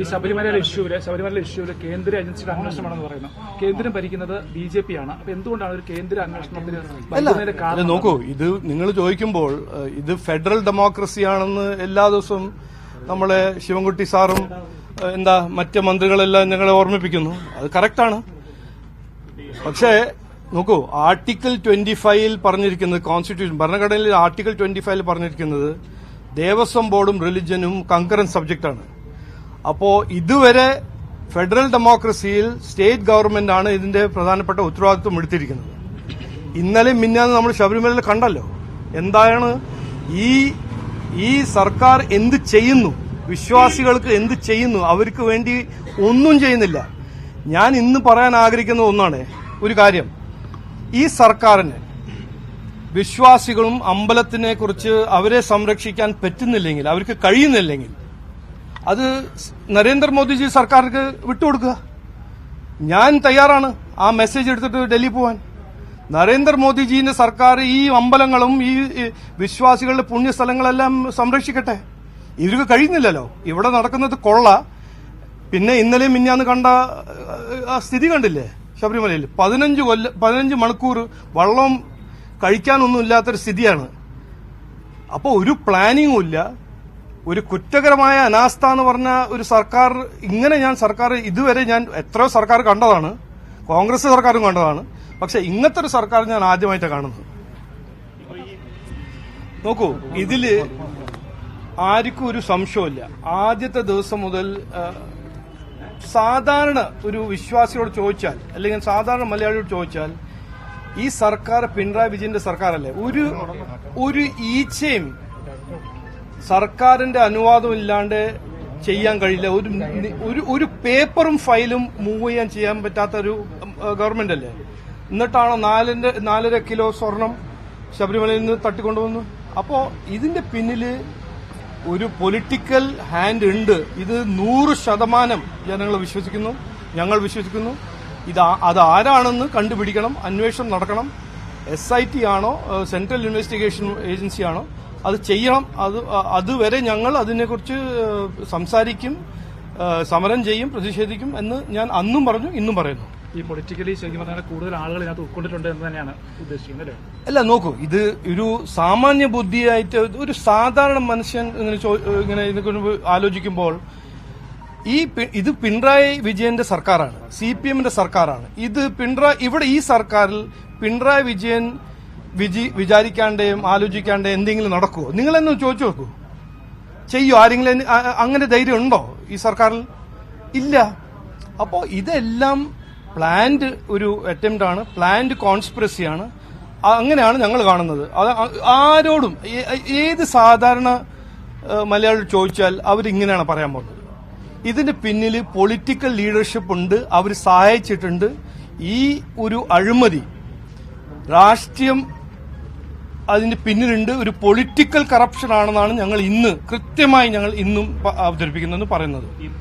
ഈ ശബരിമലയിലെ ഇഷ്യൂൽ ശബരിമലയിലെ ഇഷ്യൂൽ കേന്ദ്ര ഏജൻസിയുടെ അന്വേഷണമാണെന്ന് പറയുന്നു കേന്ദ്രം ഭരിക്കുന്നത് ബി ജെ പി ആണ് അപ്പൊ എന്തുകൊണ്ടാണ് ഒരു കേന്ദ്ര അന്വേഷണത്തിന് നോക്കൂ ഇത് നിങ്ങൾ ചോദിക്കുമ്പോൾ ഇത് ഫെഡറൽ ഡെമോക്രസി ആണെന്ന് എല്ലാ ദിവസവും നമ്മളെ ശിവൻകുട്ടി സാറും എന്താ മറ്റ് മന്ത്രികളെല്ലാം ഞങ്ങളെ ഓർമ്മിപ്പിക്കുന്നു. അത് കറക്റ്റാണ് പക്ഷേ നോക്കൂ ആർട്ടിക്കിൾ ട്വന്റി ഫൈവിൽ പറഞ്ഞിരിക്കുന്നത് കോൺസ്റ്റിറ്റ്യൂഷൻ ഭരണഘടനയിൽ ആർട്ടിക്കിൾ ട്വന്റി ഫൈവിൽ പറഞ്ഞിരിക്കുന്നത് ദേവസ്വം ബോർഡും റിലിജനും കങ്കറൻ സബ്ജക്റ്റാണ് അപ്പോ ഇതുവരെ ഫെഡറൽ ഡെമോക്രസിയിൽ സ്റ്റേറ്റ് ഗവൺമെന്റ് ആണ് ഇതിന്റെ പ്രധാനപ്പെട്ട ഉത്തരവാദിത്വം എടുത്തിരിക്കുന്നത്. ഇന്നലെ മിന്നാന്ന് നമ്മൾ ശബരിമലയിൽ കണ്ടല്ലോ. എന്താണ്? ഈ ഈ സർക്കാർ എന്ത് ചെയ്യുന്നു? വിശ്വാസികൾക്ക് എന്ത് ചെയ്യുന്നു? അവർക്ക് വേണ്ടി ഒന്നും ചെയ്യുന്നില്ല. ഞാൻ ഇന്ന് പറയാൻ ആഗ്രഹിക്കുന്ന ഒന്നാണ് ഒരു കാര്യം. ഈ സർക്കാരിന് വിശ്വാസികളും അമ്പലത്തിനെ കുറിച്ച് അവരെ സംരക്ഷിക്കാൻ പറ്റുന്നില്ലെങ്കിൽ അവർക്ക് കഴിയുന്നില്ലെങ്കിൽ അത് നരേന്ദ്രമോദിജി സർക്കാർക്ക് വിട്ടുകൊടുക്കുക. ഞാൻ തയ്യാറാണ് ആ മെസ്സേജ് എടുത്തിട്ട് ഡൽഹി പോവാൻ. നരേന്ദ്രമോദിജീന്റെ സർക്കാർ ഈ അമ്പലങ്ങളും ഈ വിശ്വാസികളുടെ പുണ്യസ്ഥലങ്ങളെല്ലാം സംരക്ഷിക്കട്ടെ. ഇവർക്ക് കഴിയുന്നില്ലല്ലോ ഇവിടെ നടക്കുന്നത് കൊള്ള. പിന്നെ ഇന്നലെ മിന്നാന്ന് കണ്ട സ്ഥിതി കണ്ടില്ലേ ശബരിമലയിൽ? പതിനഞ്ച് കൊല്ല പതിനഞ്ച് മണിക്കൂർ വള്ളം കഴിക്കാനൊന്നും ഇല്ലാത്തൊരു സ്ഥിതിയാണ്. അപ്പോൾ ഒരു പ്ലാനിങ്ങും ഇല്ല. ഒരു കുറ്റകരമായ അനാസ്ഥ എന്ന് പറഞ്ഞ ഒരു സർക്കാർ ഇങ്ങനെ ഞാൻ സർക്കാർ ഇതുവരെ ഞാൻ എത്രയോ സർക്കാർ കണ്ടതാണ്. കോൺഗ്രസ് സർക്കാരും കണ്ടതാണ്. പക്ഷെ ഇങ്ങനത്തെ ഒരു സർക്കാർ ഞാൻ ആദ്യമായിട്ടാണ് കാണുന്നത്. നോക്കൂ ഇതിൽ ആർക്കും ഒരു സംശയമില്ല ആദ്യത്തെ ദിവസം മുതൽ സാധാരണ ഒരു വിശ്വാസിയോട് ചോദിച്ചാൽ അല്ലെങ്കിൽ സാധാരണ മലയാളിയോട് ചോദിച്ചാൽ ഈ സർക്കാർ പിണറായി വിജയന്റെ സർക്കാരല്ലേ? ഒരു ഒരു ഈച്ചയും സർക്കാരിന്റെ അനുവാദം ഇല്ലാണ്ട് ചെയ്യാൻ കഴിയില്ല. ഒരു ഒരു ഒരു പേപ്പറും ഫയലും മൂവ് ചെയ്യാൻ ചെയ്യാൻ പറ്റാത്ത ഒരു ഗവൺമെന്റ് അല്ലേ? എന്നിട്ടാണോ നാലിന്റെ നാലര കിലോ സ്വർണം ശബരിമലയിൽ നിന്ന് തട്ടിക്കൊണ്ടുവന്നു അപ്പോ ഇതിന്റെ പിന്നിൽ ഒരു പൊളിറ്റിക്കൽ ഹാൻഡ് ഉണ്ട്. ഇത് നൂറ് ശതമാനം ജനങ്ങൾ വിശ്വസിക്കുന്നു ഞങ്ങൾ വിശ്വസിക്കുന്നു. ഇത് അതാരാണെന്ന് കണ്ടുപിടിക്കണം അന്വേഷണം നടക്കണം. എസ് ആണോ സെൻട്രൽ ഇൻവെസ്റ്റിഗേഷൻ ഏജൻസി ആണോ? അത് ചെയ്യണം. അത് അതുവരെ ഞങ്ങൾ അതിനെക്കുറിച്ച് സംസാരിക്കും സമരം ചെയ്യും പ്രതിഷേധിക്കും എന്ന് ഞാൻ അന്നും പറഞ്ഞു ഇന്നും പറയുന്നു. ഈ പൊളിറ്റിക്കലി ശരിക്കും പറഞ്ഞാൽ കൂടുതൽ ആളുകൾ ഇതിനകത്ത് ഉൾക്കൊണ്ടിട്ടുണ്ട് എന്ന് തന്നെയാണ് ഉദ്ദേശിക്കുന്നത് അല്ലേ? അല്ല നോക്കൂ ഇത് ഒരു സാമാന്യ ബുദ്ധിയായിട്ട് ഒരു സാധാരണ മനുഷ്യൻ ഇങ്ങനെ ഇങ്ങനെ ഇതിനെക്കുറിച്ച് ആലോചിക്കുമ്പോൾ ഈ ഇത് പിണറായി വിജയന്റെ സർക്കാരാണ് സി പി എമ്മിന്റെ സർക്കാരാണ്. ഇത് പിണറായി ഇവിടെ ഈ സർക്കാരിൽ പിണറായി വിജയൻ വിജി വിചാരിക്കാണ്ടേയും ആലോചിക്കാണ്ടേ എന്തെങ്കിലും നടക്കുമോ നിങ്ങളെന്ന് ചോദിച്ചു നോക്കൂ. ചെയ്യോ? ആരെങ്കിലും അങ്ങനെ ധൈര്യം ഉണ്ടോ ഈ സർക്കാരിൽ? ഇല്ല. അപ്പോൾ ഇതെല്ലാം പ്ലാൻഡ് ഒരു അറ്റംപ്റ്റ് ആണ് പ്ലാൻഡ് കോൺസ്പിറസിയാണ്. അങ്ങനെയാണ് ഞങ്ങൾ കാണുന്നത്. അത് ആരോടും ഏത് സാധാരണ മലയാളി ചോദിച്ചാൽ അവരിങ്ങനെയാണ് പറയാൻ പോകുന്നത്. ഇതിന്റെ പിന്നിൽ പൊളിറ്റിക്കൽ ലീഡർഷിപ്പ് ഉണ്ട് അവർ സഹായിച്ചിട്ടുണ്ട്. ഈ ഒരു അഴിമതി രാഷ്ട്രീയം അതിന്റെ പിന്നിലുണ്ട് ഒരു പൊളിറ്റിക്കൽ കറപ്ഷൻ ആണെന്നാണ് ഞങ്ങൾ ഇന്ന് കൃത്യമായി ഞങ്ങൾ ഇന്നും അവതരിപ്പിക്കുന്നതെന്ന് പറയുന്നത്.